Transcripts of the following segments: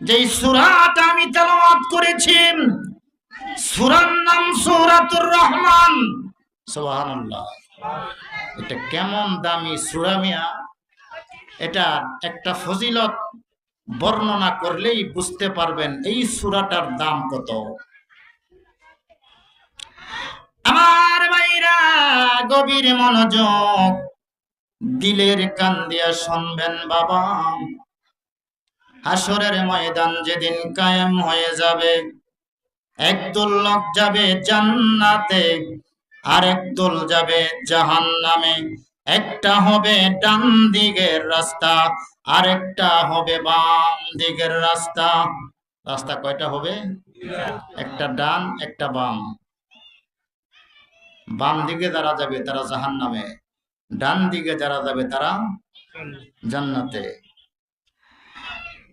যেই সুরাটা আমি তেলাওয়াত করেছি, সুরার নাম সুরাতুর রহমান। সুবহানাল্লাহ। এটা কেমন দামি সূরা মিয়া? এটা একটা ফজিলত বর্ণনা করলেই বুঝতে পারবেন এই সূরাটার দাম কত। আমার ভাইরা, গভীর মনোযোগ, দিলের কান দিয়া শুনবেন বাবা। হাসরের ময়দান যেদিন কায়েম হয়ে যাবে, একদল লোক যাবে জান্নাতে আর একদল যাবে জাহান্নামে। একটা হবে ডান দিকের রাস্তা আর একটা হবে বাম দিকের রাস্তা। রাস্তা কয়টা হবে? একটা ডান, একটা বাম। বাম দিকে যারা যাবে তারা জাহান্নামে ডান দিকে যারা যাবে তারা জান্নাতে।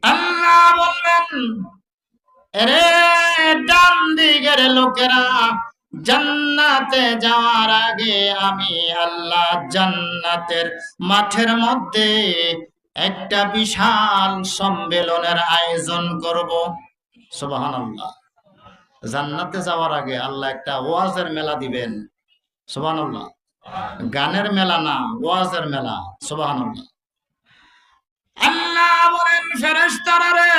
আল্লাহ বললেন ডান লোকেরা, জান্নাতে যাওয়ার আগে আমি আল্লাহ জান্নাতের মাঠের মধ্যে একটা বিশাল সম্মেলনের আয়োজন করব। সুবহানাল্লাহ। জান্নাতে যাওয়ার আগে আল্লাহ একটা ওয়াজের মেলা দিবেন। সুবহানাল্লাহ। গানের মেলা না, ওয়াজের মেলা। সুবহানাল্লাহ। আল্লাহ বলেন, ফেরেশতারা রে,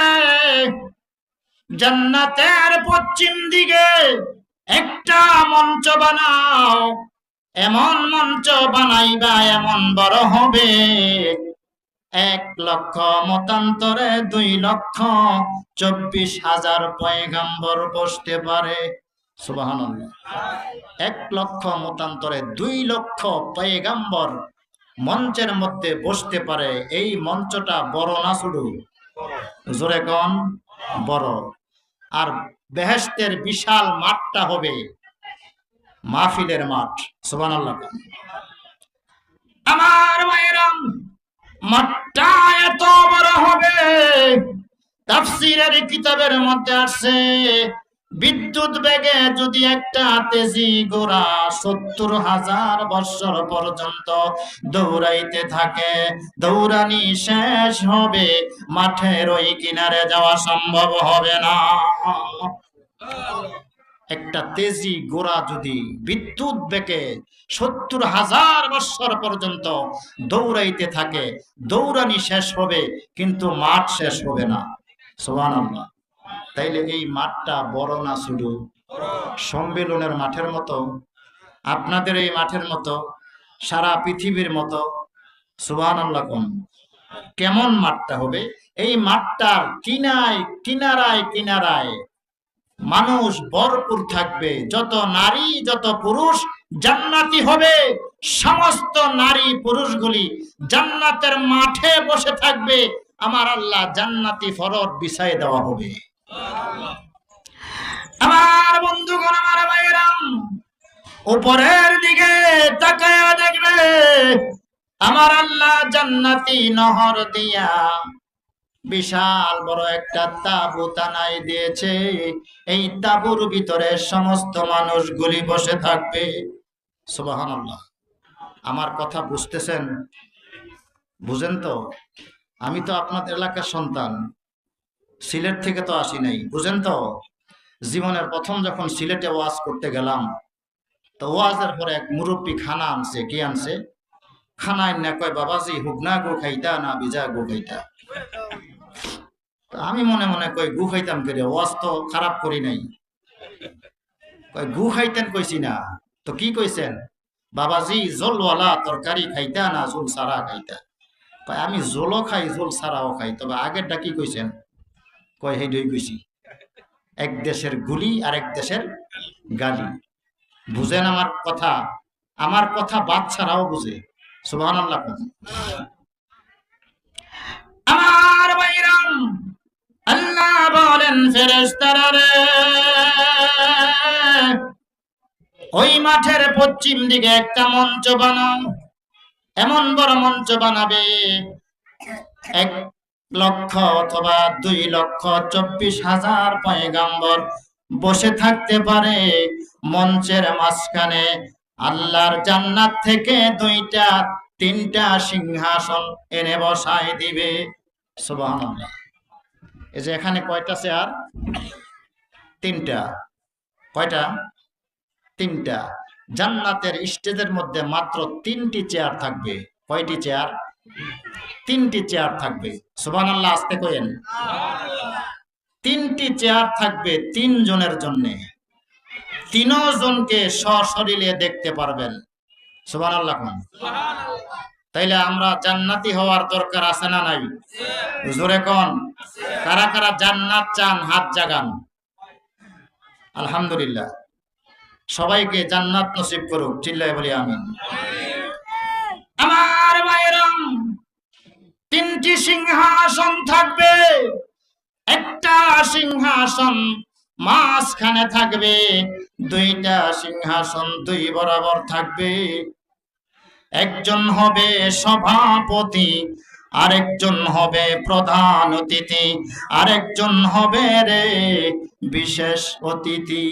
জান্নাতের পশ্চিম দিকে একটা মঞ্চ বানাও। এমন মঞ্চ বানাইবা এমন বড় হবে। এক লক্ষ মতান্তরে দুই লক্ষ চব্বিশ হাজার পয়গাম্বর বসতে পারে। সুবহানাল্লাহ। এক লক্ষ মতান্তরে দুই লক্ষ পয়গাম্বর মঞ্চের মধ্যে বসতে পারে, এই মঞ্চটা বড় না শুধু? জোরে কন, বড়। আর বেহেস্তের বিশাল মাঠটা হবে মাহফিলের মাঠ, সুবহানাল্লাহ আমার মায়েরাম মাঠটা এত বড় হবে, তাফসিরের কিতাবের মধ্যে আসছে বিদ্যুৎ বেগে যদি একটা তেজি গোড়া সত্তর হাজার বৎসর পর্যন্ত দৌড়াইতে থাকে, দৌড়ানি শেষ হবে, মাঠের ওই কিনারে যাওয়া সম্ভব হবে না। একটা তেজি গোড়া যদি বিদ্যুৎ বেগে সত্তর হাজার বৎসর পর্যন্ত দৌড়াইতে থাকে, দৌড়ানি শেষ হবে, কিন্তু মাঠ শেষ হবে না। সোহান তাইলে এই মাঠটা বড় না শুধু সম্মেলনের মাঠের মতো? আপনাদের এই মাঠের মতো? সারা পৃথিবীর মতো? সুবাহান কম। কেমন মাঠটা হবে? এই মাঠটার কিনায়, কিনারায় কিনারায় মানুষ ভরপুর থাকবে। যত নারী, যত পুরুষ জান্নাতি হবে। সমস্ত নারী পুরুষগুলি জান্নাতের মাঠে বসে থাকবে। আমার আল্লাহ জান্নাতি ফরদ বিছাই দেওয়া হবে। আমার বন্ধুগণ, আমার ভাইরাম উপরের দিকে তাকায়া দেখবে, আমার আল্লাহ জান্নাতি নহর দিয়া বিশাল বড় একটা তাবু তানাই দিয়েছে। এই তাবুর ভিতরে সমস্ত মানুষগুলি বসে থাকবে। সুবাহান আমার কথা বুঝতেছেন? বুঝেন তো? আমি তো আপনাদের এলাকার সন্তান। সিলেট থেকে তো আসি নাই, বুঝেন তো? জীবনের প্রথম যখন সিলেটে ওয়াজ করতে গেলাম, তো ওয়াজের পরে এক মুরব্বী খানা আনছে, কি আনছে? খানা না কয়, বাবাজি, হুগনা গো খাইতা না বিজা গো খাইতা? আমি মনে মনে কই, গু খাইতাম করে? ওয়াজ তো খারাপ করি নাই। কয়, গু খাইতেন কইছি না। তো কি কইছেন? বাবাজি, জলওয়ালা তরকারি খাইতা না, জোল সারা খাইতা। কয়, আমি জলও খাই, জোল সারাও খাই। তবে আগেরটা কি কইছেন? কয় সেই দুই কইছি এক দেশের গুলি আর এক দেশের গালি। বুঝেন আমার কথা? আমার কথা বাচ্চারাও বুঝে। সুবাহ আমার বাইরাম আল্লাহ বলেন ওই মাঠের পশ্চিম দিকে একটা মঞ্চ বানাও। এমন বড় মঞ্চ বানাবে, এক লক্ষ অথবা দুই লক্ষ চব্বিশ হাজার পয়গাম্বর বসে থাকতে পারে মঞ্চের মাঝখানে। আল্লাহর জান্নাত থেকে দুইটা, তিনটা সিংহাসন এনে বসায় দিবে। এই যে এখানে কয়টা চেয়ার? তিনটা। কয়টা? তিনটা। জান্নাতের স্টেজের মধ্যে মাত্র তিনটি চেয়ার থাকবে। কয়টি চেয়ার? তিনটি চেয়ার থাকবে। সুবান আল্লাহ আসতে কয়েন তিনটি চেয়ার থাকবে তিন জনের জন্য। তিনজনকে সশরীরে দেখতে পারবেন। সুবান আল্লাহ তাইলে আমরা জান্নাতি হওয়ার দরকার আছে না নাই? জোরে কন। কারা কারা জান্নাত চান হাত জাগান। আলহামদুলিল্লাহ। সবাইকে জান্নাত নসিব করুক চিল্লাই বলি আমিন। আমার তিনটি সিংহাসন থাকবে। একটা সিংহাসন মাঝখানে থাকবে, দুইটা সিংহাসন দুই বরাবর থাকবে। একজন হবে সভাপতি, আরেকজন হবে প্রধান অতিথি, আরেকজন হবে রে বিশেষ অতিথি।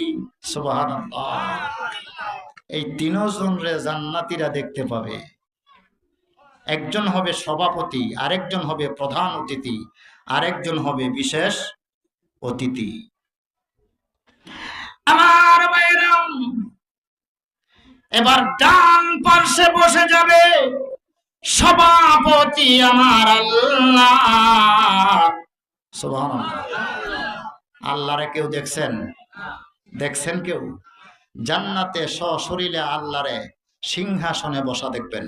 এই তিনজন রে জান্নাতীরা দেখতে পাবে। একজন হবে সভাপতি, আরেকজন হবে প্রধান অতিথি, আরেকজন হবে বিশেষ অতিথি। আমার বাইরাম এবার ডান পার্শ্বে বসে যাবে সভাপতি আমার আল্লাহ। আল্লাহরে কেউ দেখছেন? দেখছেন কেউ? জান্নাতে সশরীরে আল্লাহরে সিংহাসনে বসা দেখবেন।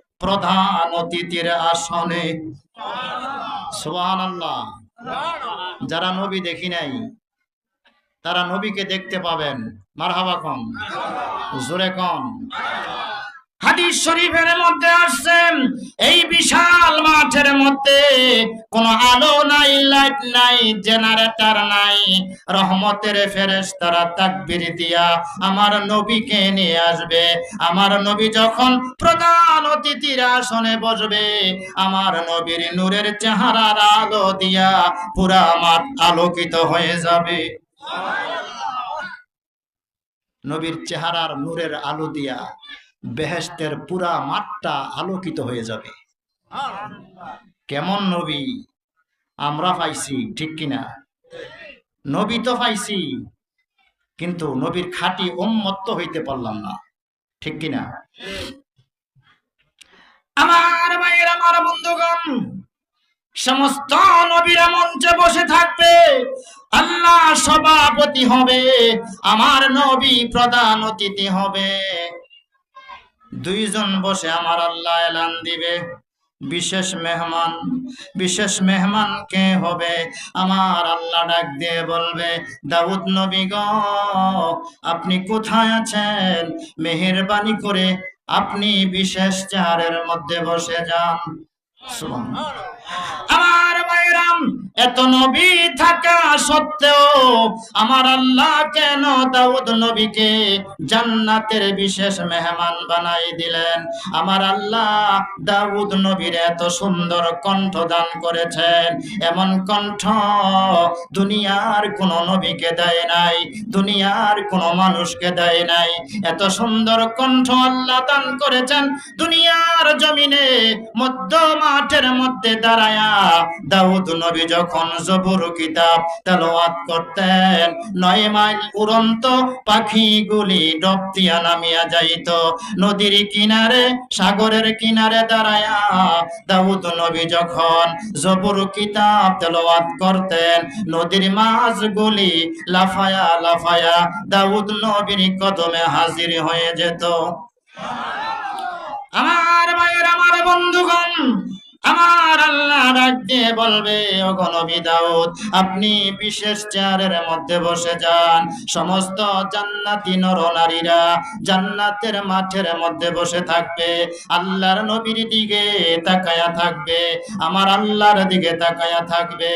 প্রধান অতিথির আসনে। আল্লাহ যারা নবী দেখি নাই, তারা নবীকে দেখতে পাবেন। মারহাবা কম, জোরে কম। হাদিস শরীফের মধ্যে আসছেন এই বিশাল মাঠের মধ্যে কোনো আলো নাই, লাইট নাই, জেনারেটর নাই। রহমতের ফেরেশতারা তাকবীর দিয়া আমার নবীকে নিয়ে আসবে। আমার নবী যখন প্রধান অতিথির আসনে বসবে, আমার নবীর নূরের চেহারার আলো দিয়া পুরা মাঠ আলোকিত হয়ে যাবে। নবীর চেহারার নূরের আলো দিয়া বেহেস্তের পুরা মাঠটা আলোকিত হয়ে যাবে। কেমন নবী? আমরা পাইছি, ঠিক কিনা? নবী তো পাইছি, কিন্তু নবীর খাঁটি উম্মত্ত হইতে পারলাম না, ঠিক কিনা? আমার ভাইয়ের, আমার বন্ধুগণ, সমস্ত নবীরা মঞ্চে বসে থাকবে, আল্লাহ সভাপতি হবে, আমার নবী প্রধান অতিথি হবে। দুইজন বসে আমার আল্লাহ এলান দিবে। বিশেষ মেহমান বিশেষ মেহমান কে হবে? আমার আল্লাহ ডাক দিয়ে বলবে, দাউদ নবী গ, আপনি কোথায় আছেন? মেহেরবানি করে আপনি বিশেষ চেহারের মধ্যে বসে যান। আমার বাইরাম এত নবী থাকা সত্ত্বেও আমার আল্লাহ কেন দাউদ নবীকে জান্নাতের বিশেষ মেহমান বানাই দিলেন? আমার আল্লাহ দাউদ নবীর এত সুন্দর কণ্ঠ দান করেছেন। এমন কণ্ঠ দুনিয়ার কোন নবীকে দেয় নাই, দুনিয়ার কোন মানুষকে দেয় নাই। এত সুন্দর কণ্ঠ আল্লাহ দান করেছেন। দুনিয়ার জমিনে মধ্য মাঠের মধ্যে দাঁড়ায়া দাউদ নবী করতেন নদীর কিনারে, সাগরের কিনারে দাঁড়ায়া দাউদ নবী যখন কিতাব করতেন, নদীর লাফায়া লাফায়া দাউদ নবীর কদমে হাজির হয়ে যেত। আমার ভাইয়ের, আমার বন্ধুগণ আমার আল্লাহ দিয়ে বলবে অগণবী দাউদ, আপনি বিশেষ চেয়ারের মধ্যে বসে যান। সমস্ত জান্নাতি নর নারীরা জান্নাতের মাঠের মধ্যে বসে থাকবে। আল্লাহর নবীর দিকে তাকায়া থাকবে, আমার আল্লাহর দিকে তাকায়া থাকবে।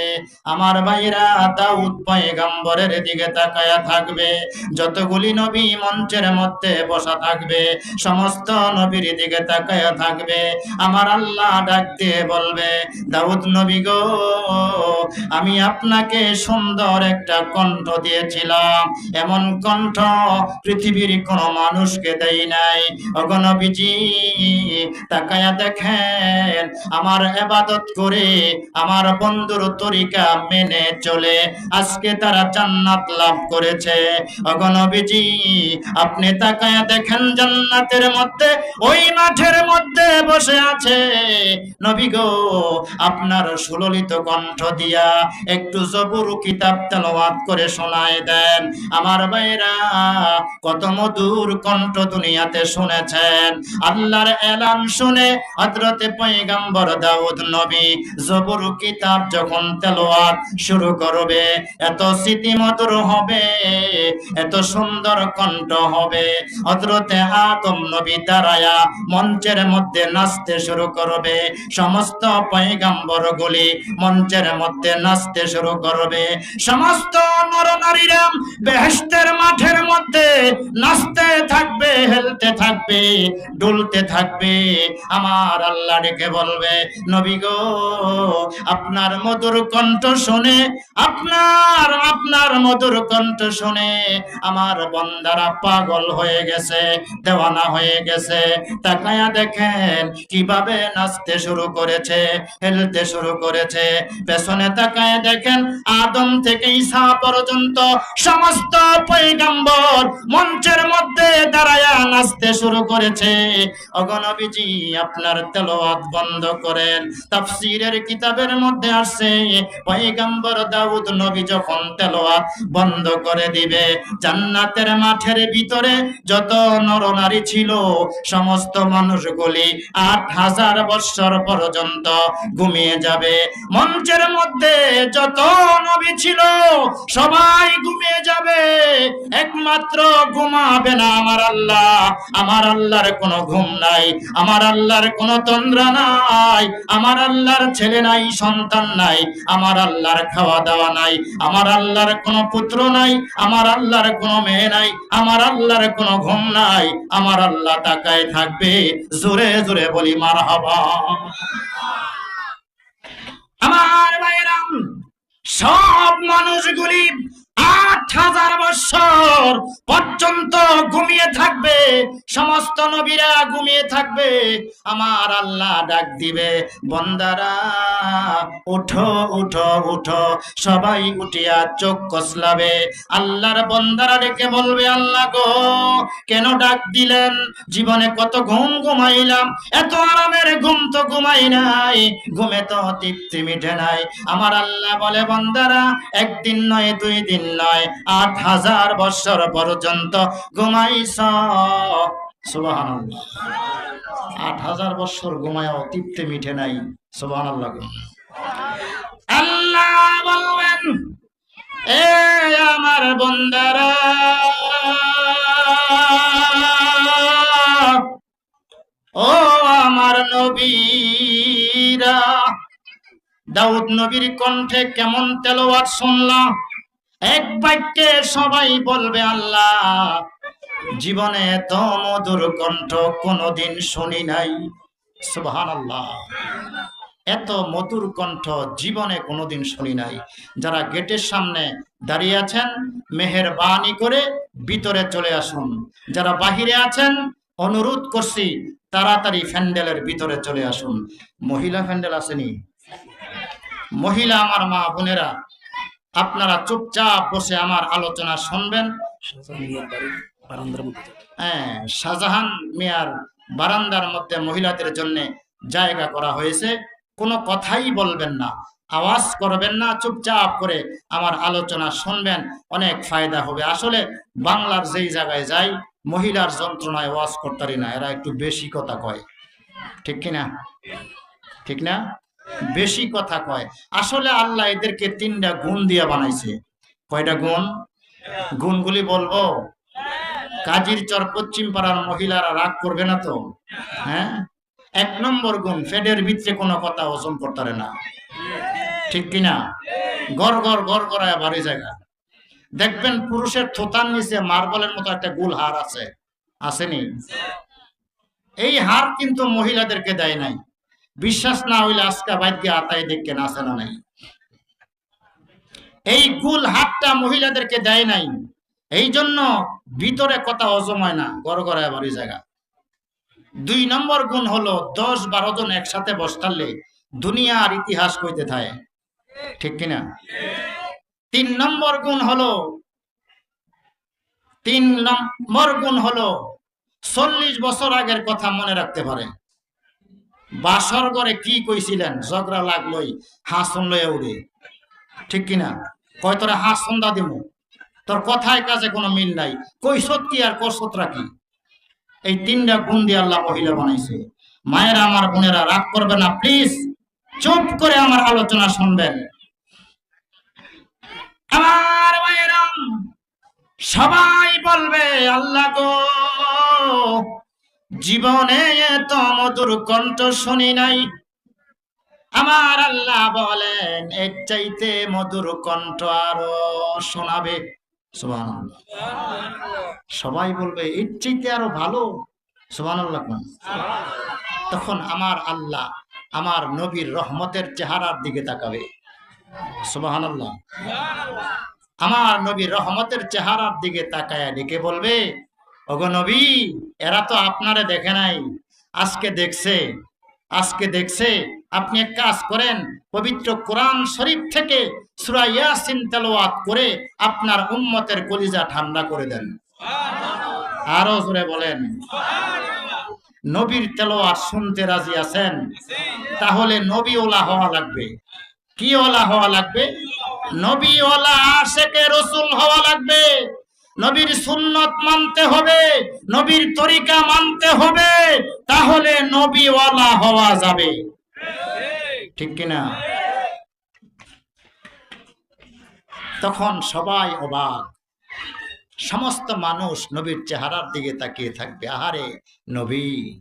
আমার ভাইরা দাউদ পয়গাম্বরের দিকে তাকায়া থাকবে। যতগুলি নবী মঞ্চের মধ্যে বসা থাকবে, সমস্ত নবীর দিকে তাকায়া থাকবে। আমার আল্লাহ ডাক দিয়ে বলবে, দাউদ নবী গো, আমি আপনাকে সুন্দর একটা কণ্ঠ দিয়েছিলাম। এমন কণ্ঠ পৃথিবীর কোন মানুষকে দেই নাই। অগণবীজি তাকায়া দেখেন, আমার এবাদত করে আমার বন্ধুর তরিকা মেনে চলে। আজকে তারা জান্নাত লাভ করেছে। অগণবীজি আপনি তাকায়া দেখেন জান্নাতের মধ্যে, ওই মাঠের মধ্যে বসে আছে। নবী গো। আপনার সুললিত কণ্ঠ দিয়া একটু জবুর কিতাব তেলাওয়াত করে শোনায় দেন। আমার ভাইরা কত মধুর কণ্ঠ দুনিয়াতে শুনেছেন। আল্লাহর এলান শুনে হযরতে পয়গম্বর দাউদ নবী জবুর কিতাব যখন তেলাওয়াত শুরু করবে, এত স্মৃতিমধুর হবে, এত সুন্দর কণ্ঠ হবে। হযরতে আদম নবী দাঁড়ায়া মঞ্চের মধ্যে নাচতে শুরু করবে। সমস্ত পয়গাম্বর গুলি মঞ্চের মধ্যে নাচতে শুরু করবে। সমস্ত নরনারীরা বেহেশতের মাঠের মধ্যে নাচতে থাকবে, হেলতে থাকবে, ডুলতে থাকবে। আমার আল্লাহ ডেকে বলবে, নবী গো, আপনার মধুর কণ্ঠ শুনে, আপনার আপনার মধুর কণ্ঠ শুনে আমার বন্দারা পাগল হয়ে গেছে, দেওয়ানা হয়ে গেছে। তাকায়া দেখেন, কীভাবে নাচতে শুরু করেছে, হেলতে শুরু করেছে। পেছনে তাকায় দেখেন আদম থেকে ঈসা পর্যন্ত সমস্ত পৈগম্বর মঞ্চের মধ্যে দাঁড়ায়া নাচতে শুরু করেছে। অগণবীজি আপনার তেলাওয়াত বন্ধ করেন, তাফসীরের কিতাবের মধ্যে আসছে, পয়গম্বর দাউদ নবী যখন তেলাওয়াত বন্ধ করে দিবে, জান্নাতের মাঠের ভিতরে যত নরনারী ছিল, সমস্ত মানুষগুলি আট হাজার বৎসর পর্যন্ত ঘুমিয়ে যাবে। মঞ্চের মধ্যে যত নবী ছিল, সবাই ঘুমিয়ে যাবে। একমাত্র ঘুমাবে না আমার আল্লাহ। আমার আল্লাহর কোনো ঘুম নাই, আমার আল্লাহর কোনো তন্দ্রা নাই, আমার আল্লাহর ছেলে নাই, সন্তান নাই, আমার আল্লাহর খাওয়া দাওয়া নাই, আমার আল্লাহর কোনো পুত্র নাই, আমার আল্লাহর কোনো মেয়ে নাই, আমার আল্লাহর কোনো ঘুম নাই, আমার আল্লাহ তাকায় থাকবে। জোরে জোরে বলি মার হবা আমার ভাইয়েরাম সব মানুষগুলি পর্যন্ত ঘুমিয়ে থাকবে, সমস্ত নবীরা ঘুমিয়ে থাকবে। আমার আল্লাহ ডাক দিবে, বন্দারা, উঠো উঠো উঠো, সবাই উঠিয়া চোখ কসলাবে আল্লাহর বন্দারা ডেকে বলবে, আল্লাহ গো, কেন ডাক দিলেন? জীবনে কত ঘুম ঘুমাইলাম, এত আরামের ঘুম তো ঘুমাই নাই, ঘুমে তো তৃপ্তি মিটে নাই। আমার আল্লাহ বলে, বন্দারা, একদিন নয়, দুই দিন নয় আট হাজার বছর পর্যন্ত ঘুমাইছ। সুবহানাল্লাহ। আট হাজার বছর ঘুমায়ও তৃপ্তি মিটে নাই। সুবহানাল্লাহ আল্লাহ বলবেন, এ আমার বন্দারা, ও আমার নবীরা, দাউদ নবীর কণ্ঠে কেমন তেলাওয়াত শুনলাম? এক বাক্যে সবাই বলবে আল্লাহ, জীবনে এত মধুর কণ্ঠ কোনোদিন শুনি নাই। সুবহানাল্লাহ। এত মধুর কণ্ঠ জীবনে কোনোদিন শুনি নাই। যারা গেটের সামনে দাঁড়িয়ে আছেন মেহের মেহেরবানি করে ভিতরে চলে আসুন। যারা বাহিরে আছেন, অনুরোধ করছি, তাড়াতাড়ি ফ্যান্ডেলের ভিতরে চলে আসুন। মহিলা ফ্যান্ডেল আসেনি? মহিলা আমার মা বোনেরা আপনারা চুপচাপ বসে আমার আলোচনা শুনবেন। হ্যাঁ শাহজাহান মিয়ার বারান্দার মধ্যে মহিলাদের জন্য জায়গা করা হয়েছে। কোনো কথাই বলবেন না আওয়াজ করবেন না চুপচাপ করে আমার আলোচনা শুনবেন অনেক ফায়দা হবে। আসলে বাংলার যেই জায়গায় যাই মহিলার যন্ত্রণায় ওয়াজ করতারি না এরা একটু বেশি কথা কয়। ঠিক কিনা? ঠিক না? বেশি কথা কয়। আসলে আল্লাহ এদেরকে তিনটা গুণ দিয়ে বানাইছে। কয়টা গুণ? গুণগুলি বলব? কাজীর চর পশ্চিম পাড়ার মহিলারা রাগ করবে না তো? হ্যাঁ? এক নম্বর গুণ, ফেডের ভিতরে কোনো কথা হজম করতে না। ঠিক কিনা? গড় গড় গড় গড়ায় বাড়ি জায়গা দেখবেন পুরুষের থোতার নিচে মার্বলের মতো একটা গুল হার আছে। আসেনি? এই হার কিন্তু মহিলাদেরকে দেয় নাই। বিশ্বাস না হইলে আজকে বাইকে আতাই দেখকে আছে না নাই? এই গুল হাতটা মহিলাদেরকে দেয় নাই। এই জন্য ভিতরে কথা হজম হয় না, গড় গড়ায় বাড়ি জায়গা। দুই নম্বর গুণ হলো দশ বারো জন একসাথে বসতালে দুনিয়ার ইতিহাস কইতে থাকে। ঠিক কিনা? তিন নম্বর গুণ হলো, তিন নম্বর গুণ হলো চল্লিশ বছর আগের কথা মনে রাখতে পারে। বাসর ঘরে কি কইছিলেন ঝগড়া লাগলোই হাসন লয়ে উড়ে ঠিক কিনা? কয় তোরা হাস দা দিব তোর কথায় কাছে কোনো মিল নাই। কৈশত কি আর কসতরা কি? এই তিনটা গুণ দিয়ে আল্লাহ মহিলা বানাইছে। মায়েরা আমার বোনেরা রাগ করবে না প্লিজ চুপ করে আমার আলোচনা শুনবেন। আমার মায়েরা সবাই বলবে, আল্লাহ গো জীবনে এত মধুর কণ্ঠ শুনি নাই। আমার আল্লাহ বলেন, এর চাইতে মধুর কণ্ঠ আরও শোনাবে। সবাই বলবে, এর চাইতে আরও ভালো? তখন আমার আল্লাহ আমার নবীর রহমতের চেহারার দিকে তাকাবে। আমার নবীর রহমতের চেহারার দিকে তাকায় ডেকে বলবে ওগো নবী, এরা তো আপনারে দেখে নাই। আজকে দেখছে আজকে দেখছে। আপনি এক কাজ করেন, পবিত্র কোরআন শরীফ থেকে সূরা ইয়াসিন তেলাওয়াত করে আপনার উম্মতের কলিজা ঠান্ডা করে দেন। আরও জোরে বলেন। নবীর তেলাওয়াত শুনতে রাজি আছেন? তাহলে নবী ওলা হওয়া লাগবে। কি ওলা হওয়া লাগবে? নবী ওলা আশেকে রসুল হওয়া লাগবে। নবীর সুন্নত মানতে হবে, নবীর তরিকা মানতে হবে, তাহলে নবী ওয়ালা হওয়া যাবে। ঠিক কিনা? তখন সবাই অবাক। সমস্ত মানুষ নবীর চেহারার দিকে তাকিয়ে থাকবে। আহারে নবী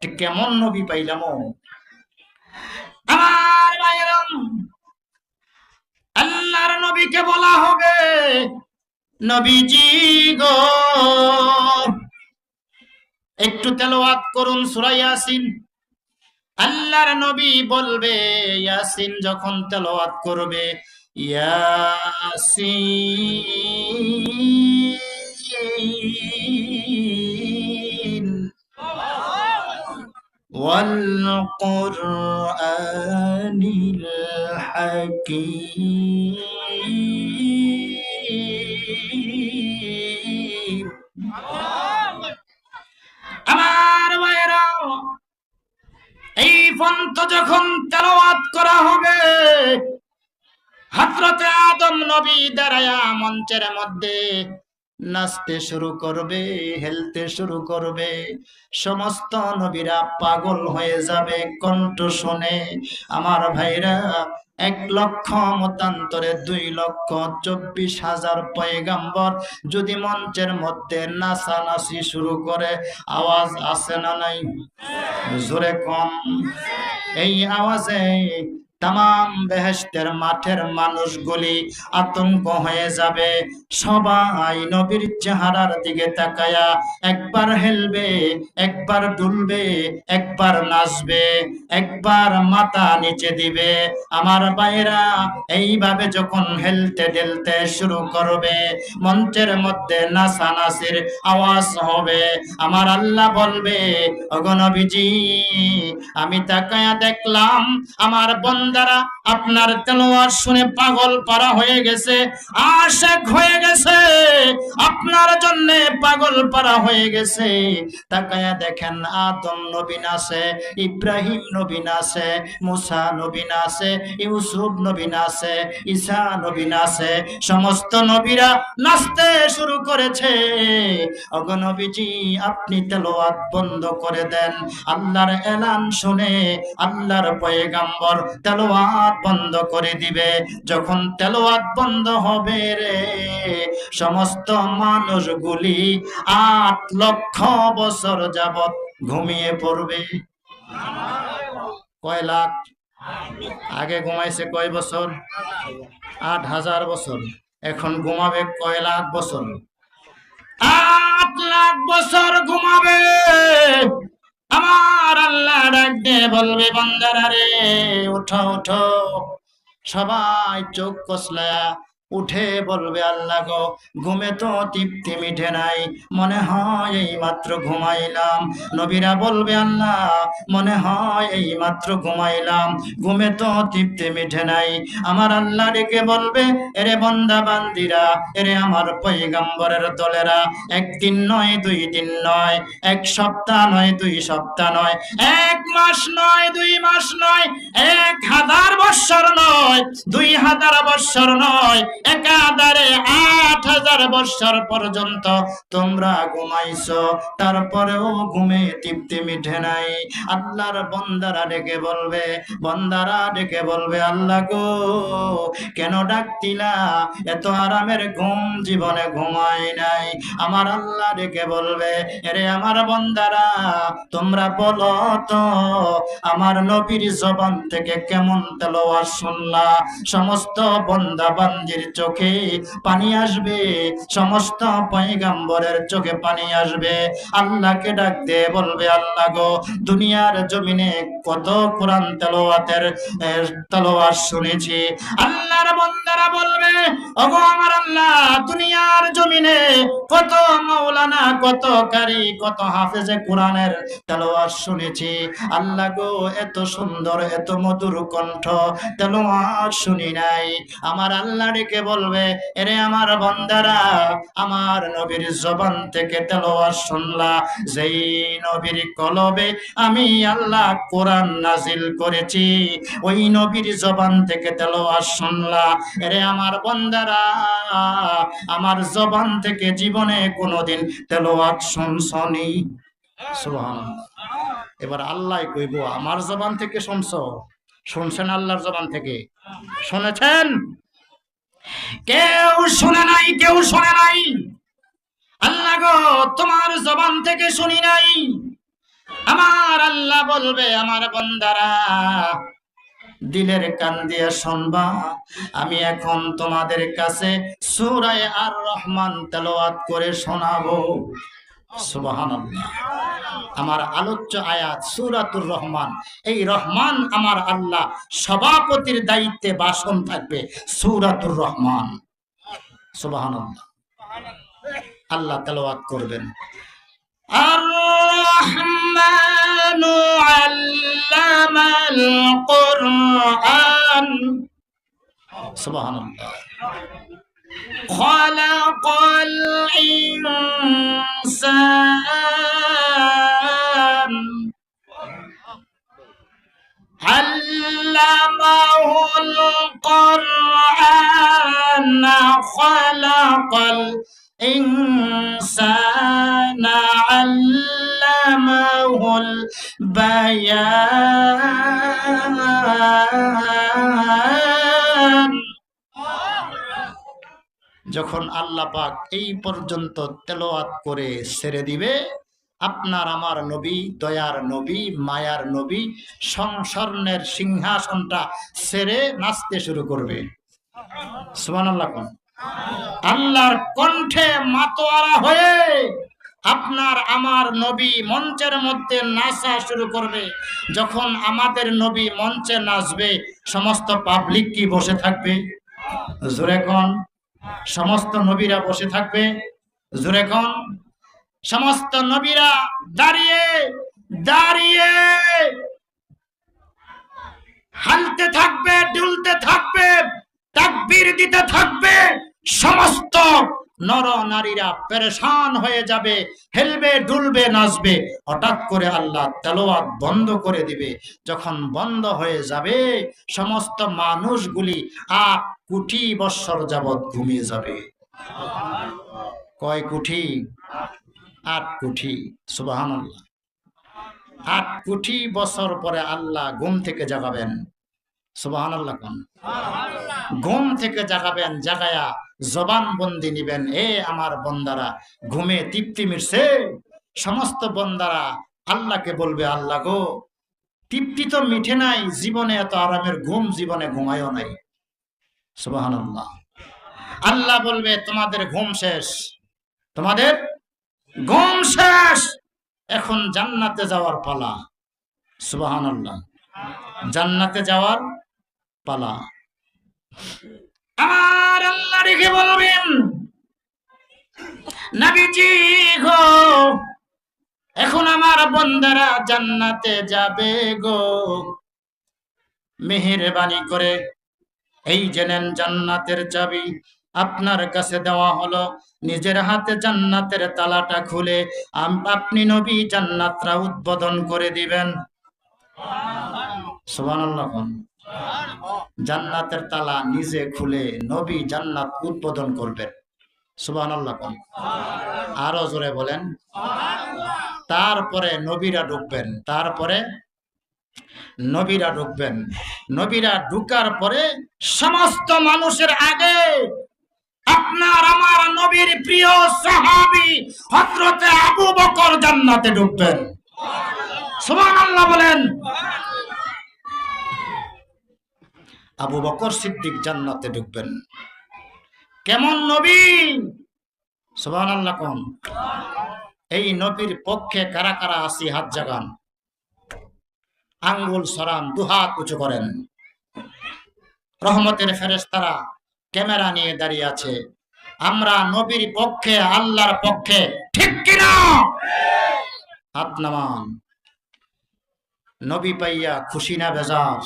ঠিক কেমন নবী পাইলাম? আমার আল্লাহর নবীকে বলা হবে, নবীজি গো। একটু তেলাওয়াত করুন সূরা ইয়াসিন। আল্লাহর নবী বলবে, ইয়াসিন যখন তেলাওয়াত করবে, ইয়াসিন। والقرآن الحكيم আমার ভাইরা এই ফন্ত যখন তেলাওয়াত করা হবে হযরতে আদম নবী দাঁড়ায়া মঞ্চের মধ্যে নাচতে শুরু করবে, হেলতে শুরু করবে। সমস্ত নবীরা পাগল হয়ে যাবে কণ্ঠ শুনে। আমার ভাইরা, এক লক্ষ মতান্তরে দুই লক্ষ চব্বিশ হাজার পয়গাম্বর যদি মঞ্চের মধ্যে নাচানাচি শুরু করে, আওয়াজ আসে না নাই? জোরে কম। এই আওয়াজে তাম বেহেস্তের মাঠের মানুষগুলি আতঙ্ক হয়ে যাবে। সবাই নবীর চেহারার দিকে তাকায়া একবার হেলবে, একবার দুলবে, একবার নাচবে, একবার মাথা নিচে দিবে। আমার বাইরা এইভাবে যখন হেলতে ডেলতে শুরু করবে, মঞ্চের মধ্যে নাচানাচির আওয়াজ হবে। আমার আল্লাহ বলবে অগনবীজি আমি তাকায়া দেখলাম, আমার বন্ধ বন্দারা আপনার তেলোয়ার শুনে পাগল পারা হয়ে গেছে, আশেক হয়ে গেছে, আপনার জন্য পাগল পারা হয়ে গেছে। তাকায়া দেখেন আদম নবীন আছে ইব্রাহিম নবীন আছে মুসা নবীন আছে ইউসুফ নবীন আছে ঈসা নবীন আছে সমস্ত নবীরা নাচতে শুরু করেছে। অগনবীজি আপনি তেলোয়াত বন্ধ করে দেন। আল্লাহর এলান শুনে আল্লাহর পয়গাম্বর তেলোয়াত বন্ধ করে দিবে। যখন তেলোয়াত বন্ধ হবে রে, সমস্ত মানুষগুলি আট লক্ষ বছর যাবত ঘুমিয়ে পড়বে। কয় লাখ? আগে ঘুমাইছে কয় বছর? আট হাজার বছর। এখন ঘুমাবে কয় লাখ বছর? আট লাখ বছর ঘুমাবে। আমার আল্লাহ ডাক বলবে বান্দারা উঠো উঠো। সবাই চোখ কসলায়া উঠে বলবে আল্লাহ গো, ঘুমে তো তৃপ্তি মিঠে নাই। মনে হয় এই মাত্র ঘুমাইলাম। নবীরা বলবে আল্লাহ, মনে হয় এই মাত্র ঘুমাইলাম। ঘুমে তো তৃপ্তি মিঠে নাই। আমার আল্লাহ ডেকে বলবে, এরে বন্দা বান্দিরা, এরে আমার পৈগম্বরের দলেরা, একদিন নয়, দুই দিন নয়, এক সপ্তাহ নয়, দুই সপ্তাহ নয়, এক মাস নয়, দুই মাস নয়, এক হাজার বৎসর নয়, দুই হাজার বৎসর নয় একাধারে আট হাজার বৎসর পর্যন্ত তোমরা ঘুমাইছো, তারপরেও ঘুমে তৃপ্তি মিঠে নাই। আল্লাহর বন্দারা ডেকে বলবে, বন্দারা ডেকে বলবে, আল্লাহ গো, কেন ডাকতিলা? এত আরামের ঘুম জীবনে ঘুমাই নাই। আমার আল্লাহ ডেকে বলবে, এরে আমার বন্দারা, তোমরা বলো তো, আমার নবীর জবান থেকে কেমন তেলোয়ার শুনলা? সমস্ত বন্দা বান্দির চোখে পানি আসবে, সমস্ত পয়গাম্বরের চোখে পানি আসবে। আল্লাহকে ডাক দিয়ে বলবে, আল্লাহ গো, দুনিয়ার জমিনে কত কোরআন তেলোয়াতের তেলোয়াত শুনেছি। আল্লাহর বন্দারা বলবে, ওগো আমার আল্লাহ, দুনিয়ার জমিনে কত মাওলানা, কত কারি, কত হাফেজে কোরআনের তেলোয়াত শুনেছি। আল্লাহ গো, এত সুন্দর, এত মধুর কণ্ঠ তেলোয়াত শুনি নাই। আমার আল্লাহ ডেকে বলবে, এরে আমার বন্দারা, আমার নবীর জবান থেকে তেলোয়াত শুনলা। যেই নবীর কলবে আমি আল্লাহ কোরআন নাজিল করেছি, ওই নবীর জবান থেকে তেলোয়াত শুনলা। এরে আমার বন্দারা, আমার জবান থেকে জীবনে কোনোদিন তেলোয়াত শুনছনি। এবার আল্লাহ কইব, আমার জবান থেকে শুনছ? শুনছেন আল্লাহর জবান থেকে? শুনেছেন? কেউ শুনে নাই, কেউ শুনে নাই। আল্লাহ গো, তোমার জবান থেকে শুনি নাই। আমার আল্লাহ বলবে, আমার বন্দারা, দিলের কান দিয়ে শুনবা। আমি এখন তোমাদের কাছে সুরায় আর রহমান তেলোয়াত করে শোনাবো। আমার আলোচ্য আয়াত সুরাতুর রহমান। এই রহমান আমার আল্লাহ সভাপতির দায়িত্বে বাসন থাকবে সুরাতুর রহমান। সুবাহান আল্লাহ তেলাওয়াত করবেন। আর خلق الإنسان. علمه القرآن خلق الإنسان علمه البيان. যখন আল্লাহ পাক এই পর্যন্ত তেলাওয়াত করে ছেড়ে দিবে, আপনার আমার নবী, দয়ার নবী, মায়ার নবী সংস্বর্ণের সিংহাসনটা ছেড়ে নাচতে শুরু করবে। আল্লাহর কণ্ঠে মাতোয়ারা হয়ে আপনার আমার নবী মঞ্চের মধ্যে নাচা শুরু করবে। যখন আমাদের নবী মঞ্চে নাচবে, সমস্ত পাবলিক কি বসে থাকবে? জোরে কোন? সমস্ত নবীরা বসে থাকবে। জোরে কোন। সমস্ত নবীরা দাঁড়িয়ে দাঁড়িয়ে। হালতে থাকবে ডুলতে থাকবে, তাকবীর দিতে থাকবে। সমস্ত নর নারীরা পেরেশান হয়ে যাবে, হেলবে ডুলবে নাচবে। হঠাৎ করে আল্লাহ তেলোয়াত বন্ধ করে দিবে। যখন বন্ধ হয়ে যাবে, সমস্ত মানুষগুলি আট কোটি বৎসর যাবৎ ঘুমিয়ে যাবে। কয় কোটি? আট কোটি সুবাহান আট কোটি বছর পরে আল্লাহ ঘুম থেকে জাগাবেন। সুবাহান আল্লাহ কোন। ঘুম থেকে জাগাবেন, জাগায়া জবান বন্দি নিবেন। এ আমার বন্দারা, ঘুমে তৃপ্তি মিটছে। সমস্ত বন্দারা আল্লাহকে বলবে, আল্লাহ গো, তৃপ্তি তো মিঠে নাই, জীবনে এত আরামের ঘুম, জীবনে ঘুমায়ও নাই। আল্লাহ বলবে, তোমাদের ঘুম শেষ। তোমাদের ঘুম শেষ। এখন জান্নাতে যাওয়ার পালা। সুবাহান আল্লাহ জান্নাতে যাওয়ার পালা। আমার আল্লাহ রেখে বলবেন গো, এখন আমার বন্দারা জান্নাতে যাবে গো। মেহের মেহেরবানি করে এই জেনেন জান্নাতের চাবি। আপনার কাছে দেওয়া হলো, নিজের হাতে জান্নাতের তালাটা খুলে আপনি নবী জান্নাতরা উদ্বোধন করে দিবেন। জান্নাতের তালা নিজে খুলে নবী জান্নাত উদ্বোধন করবেন। কোন? আরও জোরে বলেন। তারপরে নবীরা ঢুকবেন, তারপরে নবীরা ঢুকবেন। নবীরা ঢুকার পরে সমস্ত মানুষের আগে আপনার আমার নবীর প্রিয় সাহাবী হযরতে আবু বকর জান্নাতে ঢুকবেন। সুবহানাল্লাহ বলেন। আবু বকর সিদ্দিক জান্নাতে ঢুকবেন। কেমন নবী? সুবহানাল্লাহ কোন। এই নবীর পক্ষে কারা কারা আসি হাত জাগান। আঙ্গুল, সরান, দুহাত উঁচু করেন। রহমতের ফেরেস্তারা ক্যামেরা নিয়ে দাঁড়িয়ে আছে। আমরা নবীর পক্ষে, আল্লাহর পক্ষে, ঠিক কিনা? হাত নামান নবী পাইয়া খুশি না বেজার?